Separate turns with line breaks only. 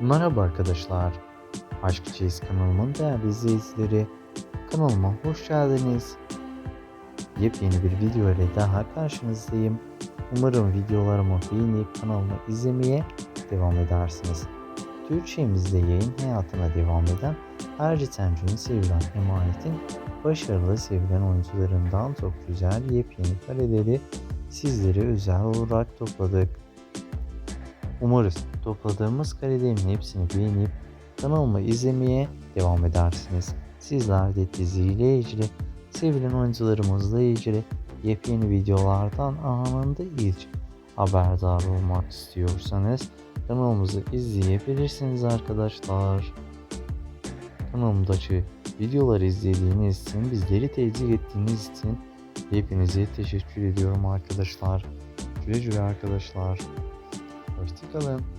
Merhaba arkadaşlar. Aşk Çeyiz kanalımın değerli izleyicileri. Kanalıma hoş geldiniz. Yepyeni bir video ile daha karşınızdayım. Umarım videolarımı beğenip kanalımı izlemeye devam edersiniz. Türkçemizde yayın hayatına devam eden Ercitencinin sevilen emanetin başarılı sevilen oyuncularından çok güzel yepyeni kareleri sizlere özel olarak topladık. Umarız topladığımız karelerin hepsini beğenip kanalımı izlemeye devam edersiniz. Sizler de diziyle ilgili, sevilen oyuncularımızla ilgili yepyeni videolardan anında ilk haberdar olmak istiyorsanız kanalımızı izleyebilirsiniz arkadaşlar. Kanalımdaki videoları izlediğiniz için, bizleri tercih ettiğiniz için hepinize teşekkür ediyorum arkadaşlar. Güle güle arkadaşlar. Hoşçakalın.